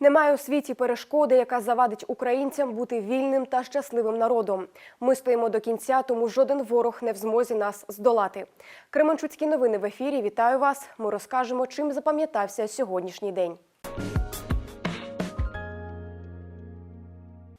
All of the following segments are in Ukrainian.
Немає у світі перешкоди, яка завадить українцям бути вільним та щасливим народом. Ми стоїмо до кінця, тому жоден ворог не в змозі нас здолати. Кременчуцькі новини в ефірі. Вітаю вас. Ми розкажемо, чим запам'ятався сьогоднішній день.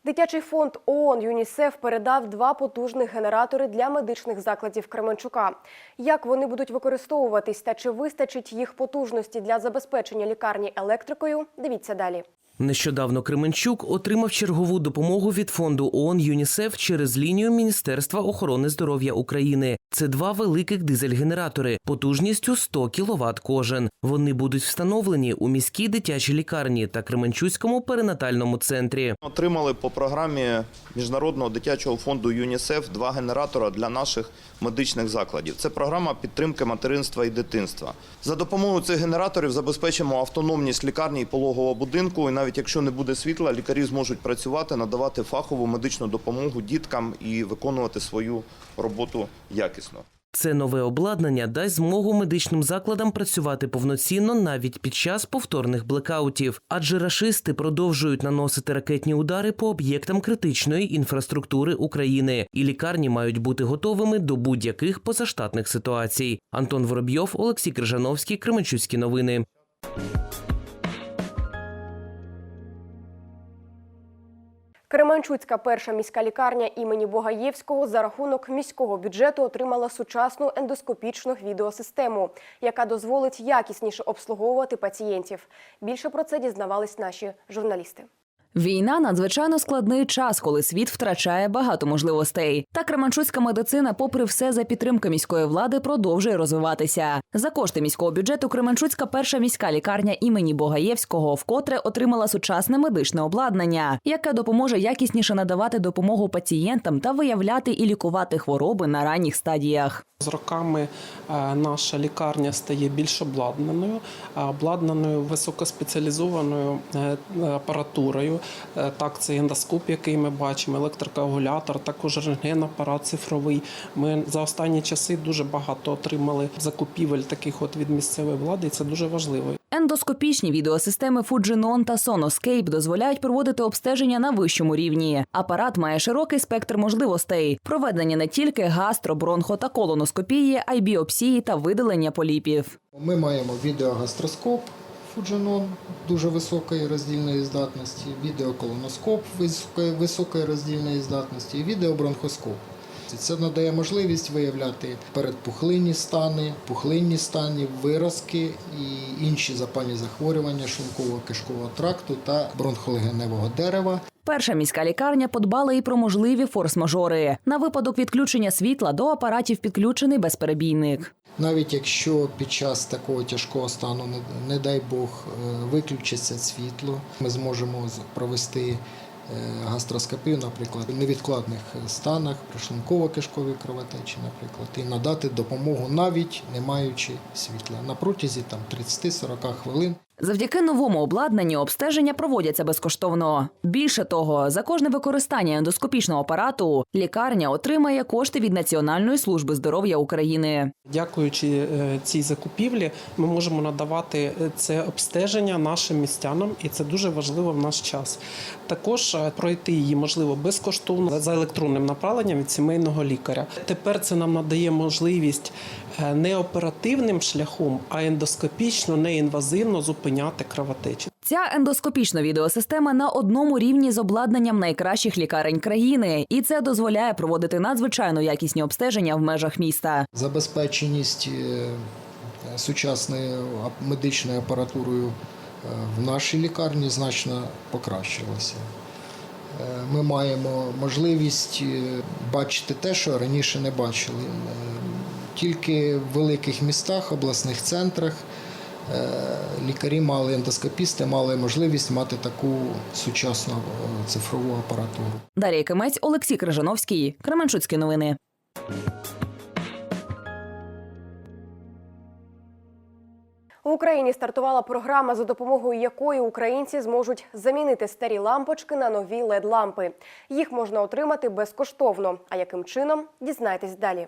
Дитячий фонд ООН ЮНІСЕФ передав два потужних генератори для медичних закладів Кременчука. Як вони будуть використовуватись та чи вистачить їх потужності для забезпечення лікарні електрикою? Дивіться далі. Нещодавно Кременчук отримав чергову допомогу від фонду ООН ЮНІСЕФ через лінію Міністерства охорони здоров'я України. Це два великих дизель-генератори потужністю 100 кВт кожен. Вони будуть встановлені у міській дитячій лікарні та Кременчуцькому перинатальному центрі. Отримали по програмі Міжнародного дитячого фонду ЮНІСЕФ два генератора для наших медичних закладів. Це програма підтримки материнства і дитинства. За допомогою цих генераторів забезпечимо автономність лікарні і пологового будинку. І навіть якщо не буде світла, лікарі зможуть працювати, надавати фахову медичну допомогу діткам і виконувати свою роботу якісно. Це нове обладнання дасть змогу медичним закладам працювати повноцінно навіть під час повторних блекаутів, адже рашисти продовжують наносити ракетні удари по об'єктам критичної інфраструктури України, і лікарні мають бути готовими до будь-яких позаштатних ситуацій. Антон Воробйов, Олексій Крижановський, Кременчуцькі новини. Кременчуцька перша міська лікарня імені Богаєвського за рахунок міського бюджету отримала сучасну ендоскопічну відеосистему, яка дозволить якісніше обслуговувати пацієнтів. Більше про це дізнавались наші журналісти. Війна надзвичайно складний час, коли світ втрачає багато можливостей. Та кременчуцька медицина, попри все, за підтримки міської влади, продовжує розвиватися. За кошти міського бюджету Кременчуцька перша міська лікарня імені Богаєвського вкотре отримала сучасне медичне обладнання, яке допоможе якісніше надавати допомогу пацієнтам та виявляти і лікувати хвороби на ранніх стадіях. З роками е, наша лікарня стає більш обладнаною, обладнаною високоспеціалізованою е, апаратурою. Е, Так, це ендоскоп, який ми бачимо, електрокоагулятор, також рентген-апарат цифровий. Ми за останні часи дуже багато отримали закупівель таких от від місцевої влади, і це дуже важливо. Ендоскопічні відеосистеми Fujinon та Sonoscape дозволяють проводити обстеження на вищому рівні. Апарат має широкий спектр можливостей: проведення не тільки гастро, бронхо та колоноскопії, а й біопсії та видалення поліпів. Ми маємо відеогастроскоп Fujinon дуже високої роздільної здатності, відеоколоноскоп високої, високої роздільної здатності і відеобронхоскоп. Це надає можливість виявляти передпухлинні стани, пухлинні стані, виразки і інші запальні захворювання шлунково-кишкового тракту та бронхолегеневого дерева. Перша міська лікарня подбала і про можливі форс-мажори. На випадок відключення світла до апаратів підключений безперебійник. Навіть якщо під час такого тяжкого стану, не, дай Бог, е, виключиться світло, ми зможемо провести е, гастроскопію, наприклад, в невідкладних станах, при шлунково-кишковій кровотечі, наприклад, і надати допомогу навіть не маючи світла на протязі там 30-40 хвилин. Завдяки новому обладнанню обстеження проводяться безкоштовно. Більше того, за кожне використання ендоскопічного апарату лікарня отримає кошти від Національної служби здоров'я України. Дякуючи е, цій закупівлі, ми можемо надавати е, це обстеження нашим містянам, і це дуже важливо в наш час. Також е, пройти її можливо безкоштовно за електронним направленням від сімейного лікаря. Тепер це нам надає можливість не оперативним шляхом, а ендоскопічно, неінвазивно зупиняти кровотечі. Ця ендоскопічна відеосистема на одному рівні з обладнанням найкращих лікарень країни, і це дозволяє проводити надзвичайно якісні обстеження в межах міста. Забезпеченість е, сучасною медичною апаратурою е, в нашій лікарні значно покращилася. Е, Ми маємо можливість бачити те, що раніше не бачили. Тільки в великих містах, обласних центрах лікарі мали ендоскопісти, мали можливість мати таку сучасну е, цифрову апаратуру. Дар'я Кимець, Олексій Крижановський, Кременчуцькі новини. В Україні стартувала програма, за допомогою якої українці зможуть замінити старі лампочки на нові led лампи Їх можна отримати безкоштовно. А яким чином дізнайтесь далі.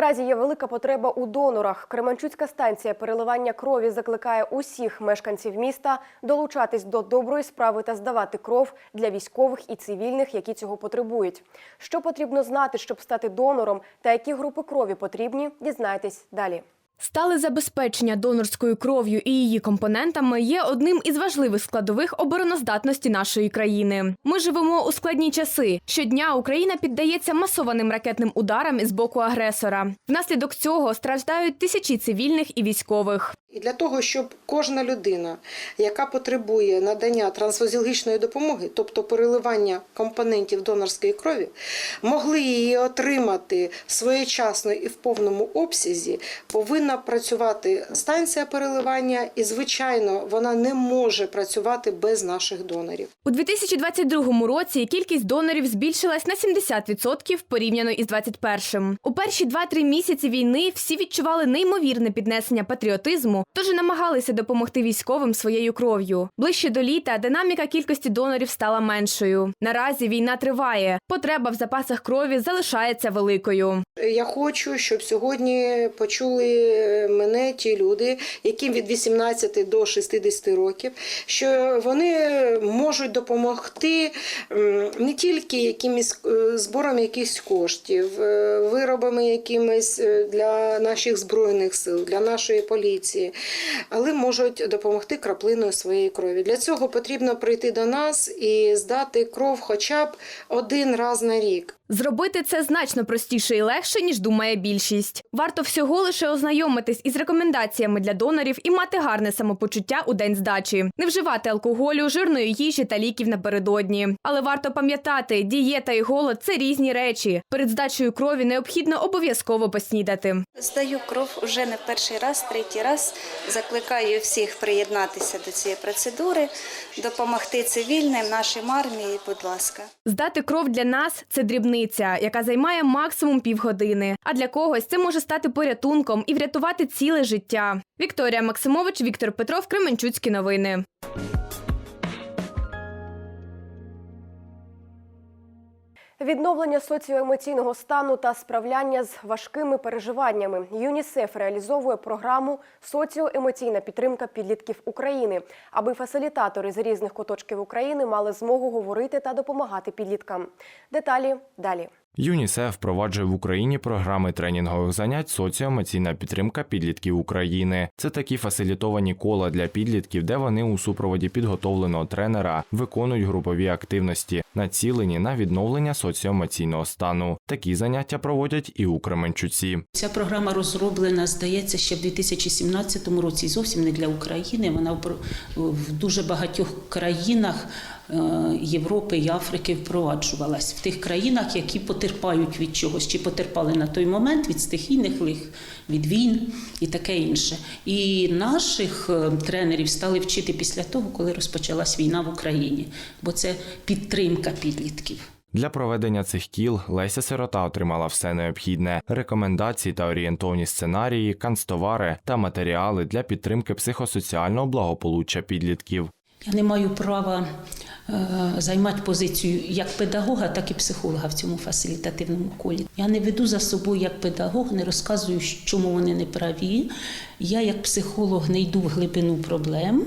Наразі є велика потреба у донорах. Кременчуцька станція переливання крові закликає усіх мешканців міста долучатись до доброї справи та здавати кров для військових і цивільних, які цього потребують. Що потрібно знати, щоб стати донором, та які групи крові потрібні, дізнайтесь далі. Стале забезпечення донорською кров'ю і її компонентами є одним із важливих складових обороноздатності нашої країни. Ми живемо у складні часи. Щодня Україна піддається масованим ракетним ударам із боку агресора. Внаслідок цього страждають тисячі цивільних і військових. І для того, щоб кожна людина, яка потребує надання трансфузіологічної допомоги, тобто переливання компонентів донорської крові, могли її отримати своєчасно і в повному обсязі, повинна працювати станція переливання, і, звичайно, вона не може працювати без наших донорів. У 2022 році кількість донорів збільшилась на 70% порівняно із 2021. У перші 2-3 місяці війни всі відчували неймовірне піднесення патріотизму, тож намагалися допомогти військовим своєю кров'ю. Ближче до літа динаміка кількості донорів стала меншою. Наразі війна триває. Потреба в запасах крові залишається великою. Я хочу, щоб сьогодні почули мене ті люди, яким від 18 до 60 років, що вони можуть допомогти не тільки якимись е, збором якихось коштів, е, виробами якимись е, для наших збройних сил, для нашої поліції, але можуть допомогти краплиною своєї крові. Для цього потрібно прийти до нас і здати кров хоча б один раз на рік. Зробити це значно простіше і легше, ніж думає більшість. Варто всього лише ознайомитись із рекомендаціями для донорів і мати гарне самопочуття у день здачі, не вживати алкоголю, жирної їжі та ліків напередодні. Але варто пам'ятати, дієта і голод це різні речі. Перед здачею крові необхідно обов'язково поснідати. Здаю кров уже не перший раз, третій раз. Закликаю всіх приєднатися до цієї процедури, допомогти цивільним, нашим армії, будь ласка. Здати кров для нас це дрібниця, яка займає максимум півгодини. А для когось це може стати порятунком і врятувати ціле життя. Вікторія Максимович, Віктор Петров, Кременчуцькі новини. Відновлення соціоемоційного стану та справляння з важкими переживаннями. ЮНІСЕФ реалізовує програму Соціоемоційна підтримка підлітків України, аби фасилітатори з різних куточків України мали змогу говорити та допомагати підліткам. Деталі далі. ЮНІСЕФ впроваджує в Україні програми тренінгових занять соціоемоційна підтримка підлітків України. Це такі фасилітовані кола для підлітків, де вони у супроводі підготовленого тренера виконують групові активності, націлені на відновлення соціоемоційного стану. Такі заняття проводять і у Кременчуці. Ця програма розроблена, здається, ще в 2017 році. Зовсім не для України. Вона в дуже багатьох країнах Європи і Африки впроваджувалась в тих країнах, які потерпають від чогось, чи потерпали на той момент від стихійних лих, від війн і таке інше. І наших е, тренерів стали вчити після того, коли розпочалась війна в Україні, бо це підтримка підлітків. Для проведення цих кіл Леся Сирота отримала все необхідне: рекомендації та орієнтовні сценарії, канцтовари та матеріали для підтримки психосоціального благополуччя підлітків. Я не маю права е, займати позицію як педагога, так і психолога в цьому фасилітативному колі. Я не веду за собою як педагог, не розказую, чому вони не праві. Я як психолог не йду в глибину проблем.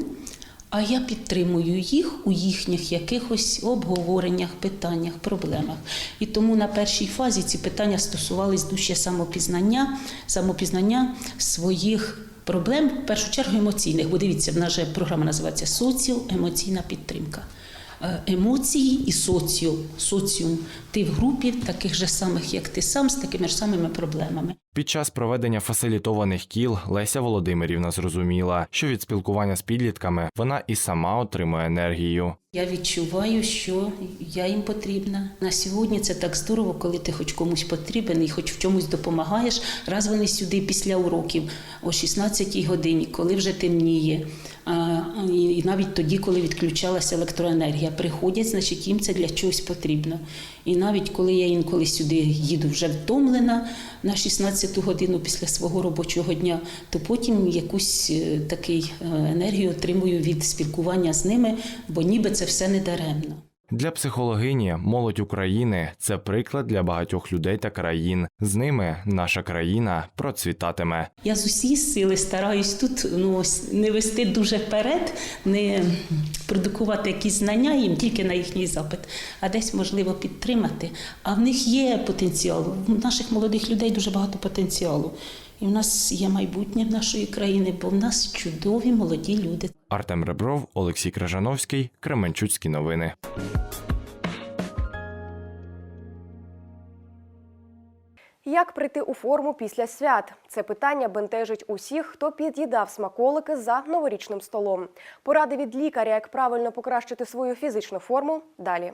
А я підтримую їх у їхніх якихось обговореннях, питаннях, проблемах. І тому на першій фазі ці питання стосувались дужче самопізнання, самопізнання своїх проблем, в першу чергу емоційних. Бо дивіться, в нас же програма називається соціоемоційна підтримка. Е, Емоції і соціо, соціум. Ти в групі таких же самих, як ти сам, з такими ж самими проблемами. Під час проведення фасилітованих кіл Леся Володимирівна зрозуміла, що від спілкування з підлітками вона і сама отримує енергію. Я відчуваю, що я їм потрібна. На сьогодні це так здорово, коли ти хоч комусь потрібен і хоч в чомусь допомагаєш. Раз вони сюди після уроків о 16-й годині, коли вже темніє, а, і навіть тоді, коли відключалася електроенергія, приходять, значить їм це для чогось потрібно. І навіть коли я інколи сюди їду вже втомлена на 16-ту годину після свого робочого дня, то потім якусь таку такий е, енергію отримую від спілкування з ними, бо ніби це все не даремно. Для психологині молодь України це приклад для багатьох людей та країн. З ними наша країна процвітатиме. Я з усієї сили стараюсь тут ну, не вести дуже вперед, не продукувати якісь знання їм тільки на їхній запит, а десь можливо підтримати. А в них є потенціал. У наших молодих людей дуже багато потенціалу. І в нас є майбутнє в нашої країни, бо в нас чудові молоді люди. Артем Ребров, Олексій Кражановський, Кременчуцькі новини. Як прийти у форму після свят? Це питання бентежить усіх, хто під'їдав смаколики за новорічним столом. Поради від лікаря, як правильно покращити свою фізичну форму. Далі.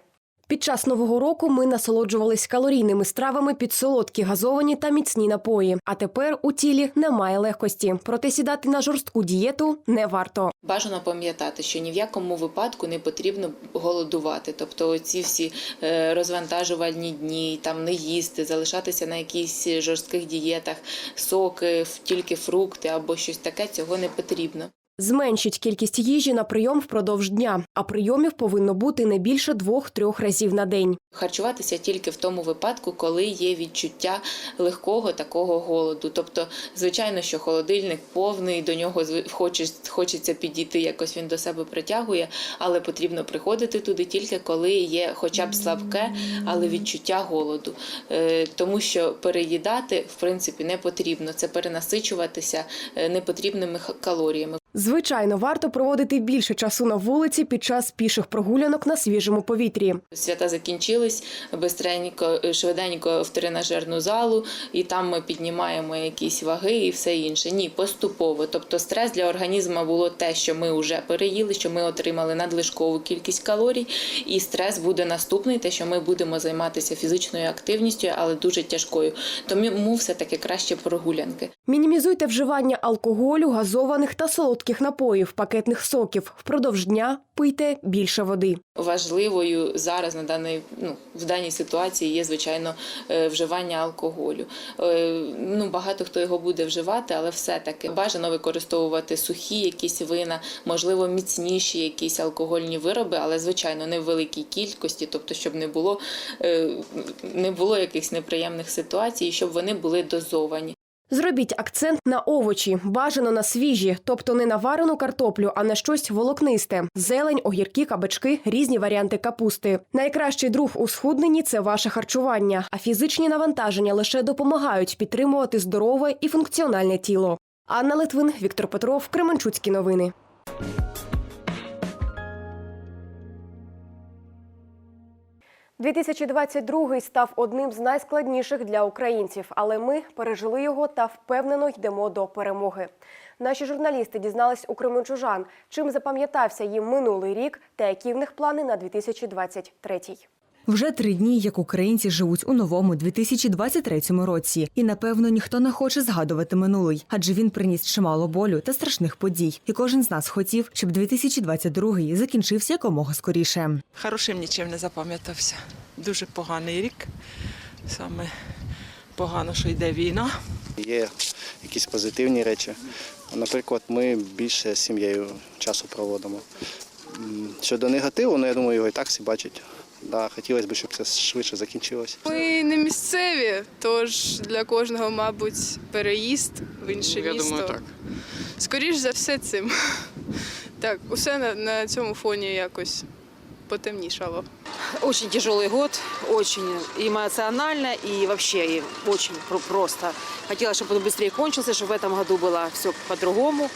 Під час нового року ми насолоджувались калорійними стравами під солодкі газовані та міцні напої. А тепер у тілі немає легкості. Проте сідати на жорстку дієту не варто. Бажано пам'ятати, що ні в якому випадку не потрібно голодувати. Тобто ці всі е, розвантажувальні дні, там не їсти, залишатися на якихось жорстких дієтах, соки, тільки фрукти або щось таке, цього не потрібно. Зменшіть кількість їжі на прийом впродовж дня, а прийомів повинно бути не більше двох-трьох разів на день. Харчуватися тільки в тому випадку, коли є відчуття легкого такого голоду. Тобто, звичайно, що холодильник повний, до нього хочеться підійти, якось він до себе притягує, але потрібно приходити туди тільки коли є хоча б слабке, але відчуття голоду. Е, Тому що переїдати в принципі не потрібно. Це перенасичуватися е, непотрібними калоріями. Звичайно, варто проводити більше часу на вулиці під час піших прогулянок на свіжому повітрі. Свята закінчились, бистренько, швиденько в тренажерну залу, і там ми піднімаємо якісь ваги і все інше. Ні, поступово. Тобто стрес для організму було те, що ми вже переїли, що ми отримали надлишкову кількість калорій, і стрес буде наступний, те, що ми будемо займатися фізичною активністю, але дуже тяжкою. Тому все-таки краще прогулянки. Мінімізуйте вживання алкоголю, газованих та солодких напоїв, пакетних соків. Впродовж дня пийте більше води. Важливою зараз на даний ну в даній ситуації є звичайно е, вживання алкоголю. Е, Ну багато хто його буде вживати, але все-таки бажано використовувати сухі якісь вина, можливо, міцніші якісь алкогольні вироби, але звичайно не в великій кількості, тобто, щоб не було е, не було якихось неприємних ситуацій, щоб вони були дозовані. Зробіть акцент на овочі, бажано на свіжі, тобто не на варену картоплю, а на щось волокнисте: зелень, огірки, кабачки, різні варіанти капусти. Найкращий друг у схудненні це ваше харчування, а фізичні навантаження лише допомагають підтримувати здорове і функціональне тіло. Анна Литвин, Віктор Петров, Кременчуцькі новини. – 2022 став одним з найскладніших для українців, але ми пережили його та впевнено йдемо до перемоги. Наші журналісти дізнались у кременчужан, чим запам'ятався їм минулий рік та які в них плани на 2023. Вже три дні, як українці живуть у новому 2023 році, і напевно ніхто не хоче згадувати минулий, адже він приніс чимало болю та страшних подій. І кожен з нас хотів, щоб 2022 закінчився якомога скоріше. Хорошим нічим не запам'ятався. Дуже поганий рік. Саме погано, що йде війна. Є якісь позитивні речі. Наприклад, ми більше з сім'єю часу проводимо. Щодо негативу, ну я думаю, його і так всі бачать. Да, хотілося б, щоб це швидше закінчилось. Ми не місцеві, тож для кожного, мабуть, переїзд в інше Я місто. думаю, так. Скоріш за все цим. Так, усе на, на цьому фоні якось потемнішало. Очень тяжелый год, очень эмоционально и вообще и очень про- просто. Хотела, чтобы он быстрее кончился, чтобы в этом году было все по-другому.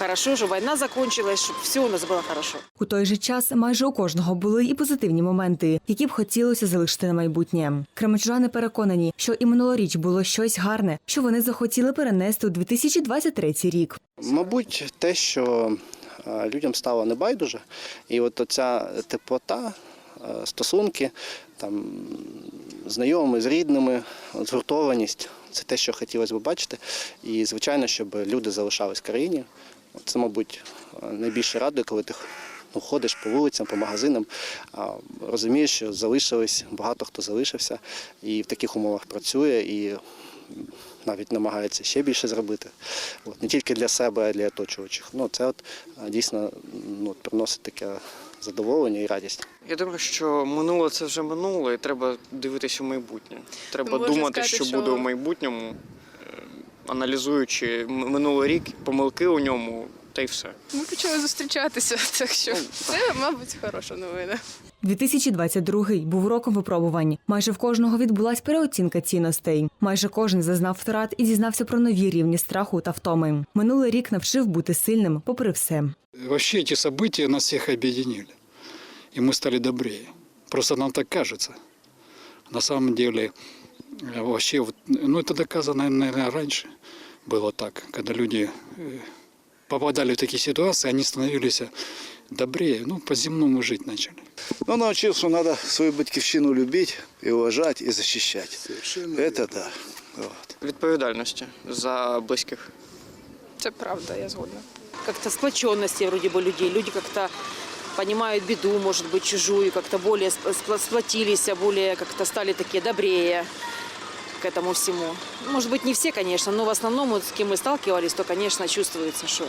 Хорошо, чтобы война закончилась, чтобы все у нас было хорошо. У той же час майже у кожного були і позитивні моменти, які б хотілося залишити на майбутнє. Кременчужани переконані, що і минулоріч було щось гарне, що вони захотіли перенести у 2023 рік. Мабуть, те, що е, людям стало небайдуже, і от оця теплота, е, стосунки там, з знайомими, з рідними, от згуртованість це те, що хотілося б бачити. І, звичайно, щоб люди залишались в країні. це, мабуть, найбільше радує, коли ти ну, ходиш по вулицям, по магазинам, а розумієш, що залишились, багато хто залишився і в таких умовах працює. І навіть намагається ще більше зробити. От, не тільки для себе, а й для оточуючих. Ну, це от, дійсно ну, приносить таке задоволення і радість. Я думаю, що минуле це вже минуле, і треба дивитися в майбутнє. Треба думати, сказати, що що- буде в майбутньому, аналізуючи м- минулий рік, помилки у ньому, та й все. Ми почали зустрічатися, так що це, мабуть, хороша новина. 2022 був роком випробувань. Майже в кожного відбулась переоцінка цінностей. Майже кожен зазнав втрат і дізнався про нові рівні страху та втоми. Минулий рік навчив бути сильним, попри все. Вообще эти события нас всех объединили. И мы стали добрее. Просто нам так кажется. На самом деле, э, вообще, вот, ну это доказано, наверное, раньше было так, когда люди э, попадали в такие ситуации, они становились добрее, ну, по-земному жить начали. Ну, научил, что надо свою батьківщину любить и уважать и защищать. Это да. Вот. Відповідальності за близьких. Це правда, я згодна. Как-то сплоченности вроде бы людей. Люди как-то понимают беду, может быть, чужую, как-то более сп- спла- сплотились, а более как-то стали такие добрее к этому всему. Может быть, не все, конечно, но в основном, вот, с кем мы сталкивались, то, конечно, чувствуется, что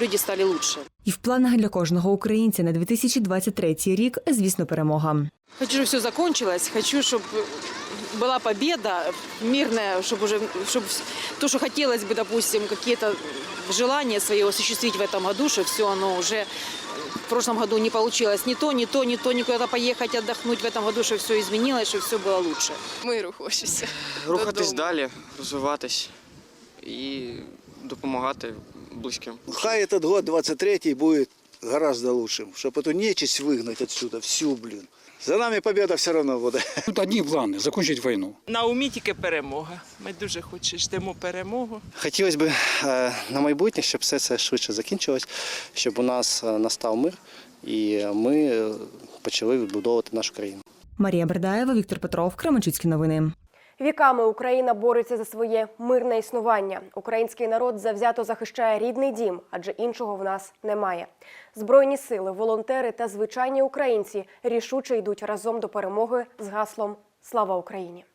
люди стали лучше. І в планах для кожного українця на 2023 рік, звісно, перемога. Хочу, чтобы все закончилось. Хочу, чтобы была победа мирная, чтобы уже, чтобы то, что хотелось бы, допустим, какие-то желания свои осуществить в этом году, что все оно уже в прошлом году не получилось ни то, ни то, ни то, ни куда-то поехать отдохнуть в этом году, что все изменилось, что все было лучше. Миру хочеться. Рухатись Додому. далі, розвиватись і допомагати близьким. Хай этот год 23 будет гораздо лучшим, чтобы эту нечисть выгнать отсюда, всю, блин. За нами победа все одно буде. Тут одні плани закінчити війну. На умі тільки перемога. Ми дуже хочемо ждемо перемогу. Хотілося б е, на майбутнє, щоб все це швидше закінчилось, щоб у нас е, настав мир і ми е, почали відбудовувати нашу країну. Марія Бердаєва, Віктор Петров, Кременчуцькі новини. Віками Україна бореться за своє мирне існування. Український народ завзято захищає рідний дім, адже іншого в нас немає. Збройні сили, волонтери та звичайні українці рішуче йдуть разом до перемоги з гаслом Слава Україні.